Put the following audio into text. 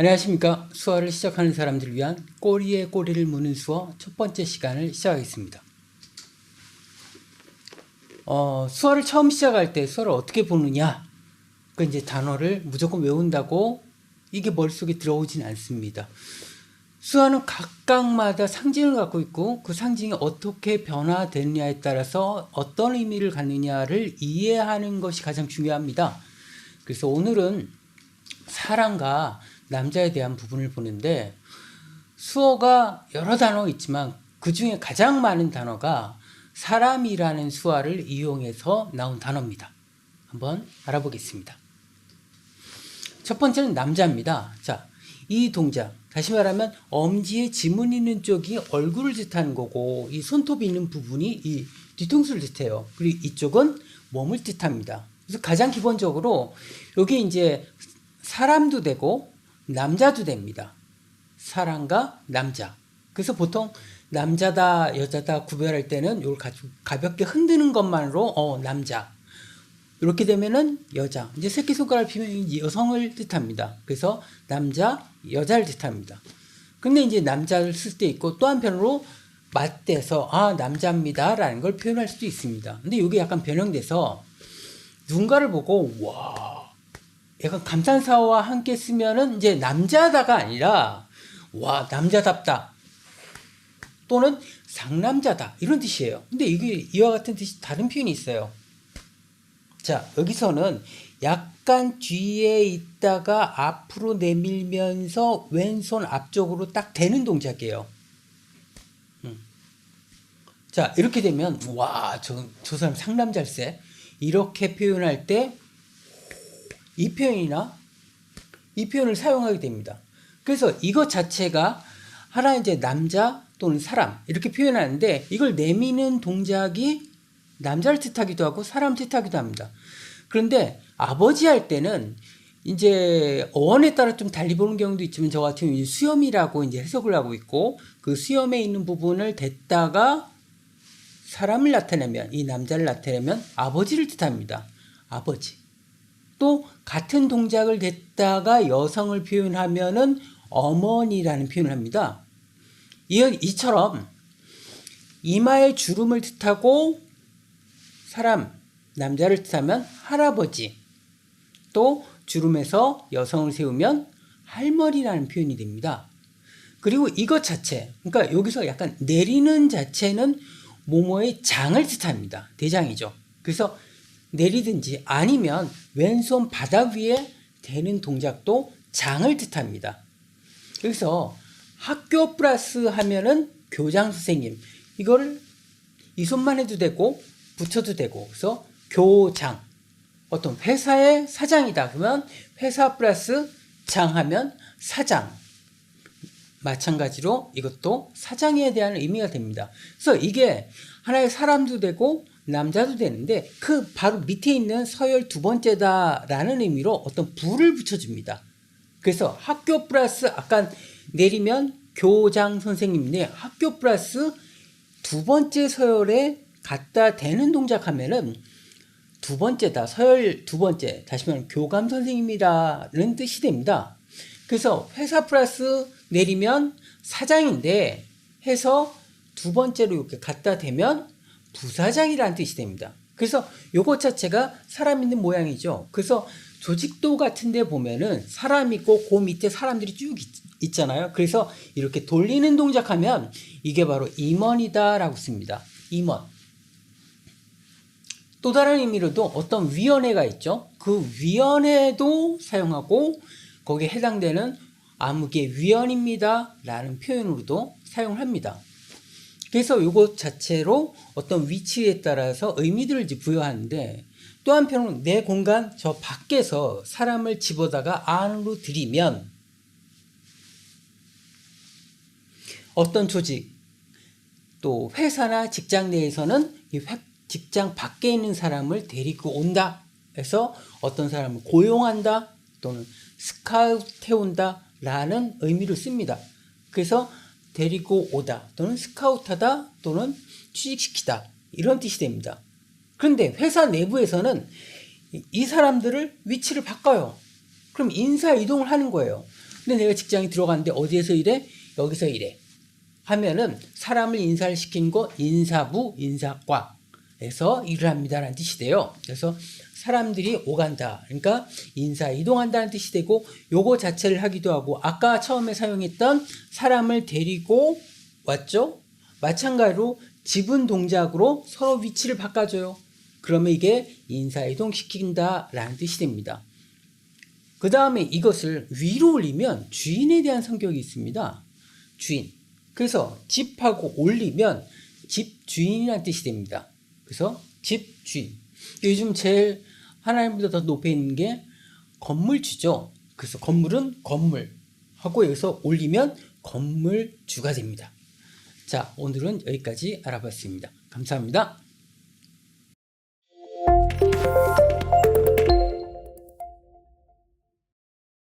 안녕하십니까. 수어를 시작하는 사람들을 위한 꼬리에 꼬리를 무는 수어 첫 번째 시간을 시작하겠습니다. 어, 수어를 처음 시작할 때 수어를 어떻게 보느냐? 그 이제 단어를 무조건 외운다고 이게 머릿속에 들어오진 않습니다. 수어는 각각마다 상징을 갖고 있고 그 상징이 어떻게 변화되느냐에 따라서 어떤 의미를 갖느냐를 이해하는 것이 가장 중요합니다. 그래서 오늘은 사랑과 남자에 대한 부분을 보는데 수어가 여러 단어 있지만 그 중에 가장 많은 단어가 사람이라는 수어를 이용해서 나온 단어입니다. 한번 알아보겠습니다. 첫 번째는 남자입니다. 자, 이 동작. 다시 말하면 엄지에 지문 있는 쪽이 얼굴을 뜻하는 거고 이 손톱이 있는 부분이 이 뒤통수를 뜻해요. 그리고 이쪽은 몸을 뜻합니다. 그래서 가장 기본적으로 여기 이제 사람도 되고 남자도 됩니다. 사람과 남자. 그래서 보통 남자다 여자다 구별할 때는 이걸 가볍게 흔드는 것만으로 어 남자. 이렇게 되면은 여자. 이제 새끼손가락을 피면 여성을 뜻합니다. 그래서 남자, 여자를 뜻합니다. 근데 이제 남자를 쓸 때 있고 또 한편으로 맞대서 아 남자입니다 라는 걸 표현할 수도 있습니다. 근데 이게 약간 변형돼서 누군가를 보고 와 약간 감탄사와 함께 쓰면은 이제 남자다가 아니라 와 남자답다 또는 상남자다 이런 뜻이에요. 근데 이게 이와 같은 뜻이 다른 표현이 있어요. 자 여기서는 약간 뒤에 있다가 앞으로 내밀면서 왼손 앞쪽으로 딱 대는 동작이에요. 음. 자 이렇게 되면 와저 저 사람 상남자일세 이렇게 표현할 때 이 표현이나 이 표현을 사용하게 됩니다. 그래서 이것 자체가 하나 이제 남자 또는 사람 이렇게 표현하는데 이걸 내미는 동작이 남자를 뜻하기도 하고 사람 뜻하기도 합니다. 그런데 아버지 할 때는 이제 어원에 따라 좀 달리 보는 경우도 있지만 저 같은 경우는 수염이라고 이제 해석을 하고 있고 그 수염에 있는 부분을 댔다가 사람을 나타내면 이 남자를 나타내면 아버지를 뜻합니다. 아버지. 또 같은 동작을 댔다가 여성을 표현하면은 어머니라는 표현을 합니다. 이, 이처럼 이마의 주름을 뜻하고 사람, 남자를 뜻하면 할아버지, 또 주름에서 여성을 세우면 할머니라는 표현이 됩니다. 그리고 이것 자체, 그러니까 여기서 약간 내리는 자체는 모모의 장을 뜻합니다. 대장이죠. 그래서 내리든지 아니면 왼손 바닥 위에 대는 동작도 장을 뜻합니다. 여기서 학교 플러스 하면은 교장 선생님 이거를 이 손만 해도 되고 붙여도 되고 그래서 교장 어떤 회사의 사장이다 그러면 회사 플러스 장 하면 사장 마찬가지로 이것도 사장에 대한 의미가 됩니다. 그래서 이게 하나의 사람도 되고 남자도 되는데 그 바로 밑에 있는 서열 두 번째다라는 의미로 어떤 부를 붙여줍니다. 그래서 학교 플러스 아까 내리면 교장 선생님인데 학교 플러스 두 번째 서열에 갖다 대는 동작하면은 두 번째다 서열 두 번째 다시 말하면 교감 선생님이라는 뜻이 됩니다. 그래서 회사 플러스 내리면 사장인데 해서 두 번째로 이렇게 갖다 대면 부사장이라는 뜻이 됩니다. 그래서 요것 자체가 사람 있는 모양이죠. 그래서 조직도 같은 데 보면은 사람 있고 그 밑에 사람들이 쭉 있, 잖아요 그래서 이렇게 돌리는 동작하면 이게 바로 임원이다라고 씁니다. 임원. 또 다른 의미로도 어떤 위원회가 있죠. 그 위원회도 사용하고 거기에 해당되는 암흑의 위원입니다. 라는 표현으로도 사용을 합니다. 그래서 이것 자체로 어떤 위치에 따라서 의미들을 부여하는데 또 한편으로 내 공간 저 밖에서 사람을 집어다가 안으로 들이면 어떤 조직 또 회사나 직장 내에서는 이 직장 밖에 있는 사람을 데리고 온다 해서 어떤 사람을 고용한다 또는 스카우트 해온다 라는 의미를 씁니다. 그래서 데리고 오다 또는 스카우트하다 또는 취직시키다 이런 뜻이 됩니다. 그런데 회사 내부에서는 이 사람들을 위치를 바꿔요. 그럼 인사 이동을 하는 거예요. 근데 내가 직장에 들어갔는데 어디에서 일해? 여기서 일해. 하면은 사람을 인사를 시키는 거 인사부, 인사과 에서 일을 합니다라는 뜻이 돼요. 그래서 사람들이 오간다. 그러니까 인사 이동한다는 뜻이 되고 요거 자체를 하기도 하고 아까 처음에 사용했던 사람을 데리고 왔죠. 마찬가지로 지분 동작으로 서로 위치를 바꿔줘요. 그러면 이게 인사 이동 시킨다라는 뜻이 됩니다. 그 다음에 이것을 위로 올리면 주인에 대한 성격이 있습니다. 주인. 그래서 집하고 올리면 집 주인이라는 뜻이 됩니다. 그래서 집 주인. 요즘 제일 하나님보다 더 높에 있는 게 건물주죠. 그래서 건물은 건물 하고 여기서 올리면 건물주가 됩니다. 자, 오늘은 여기까지 알아봤습니다. 감사합니다.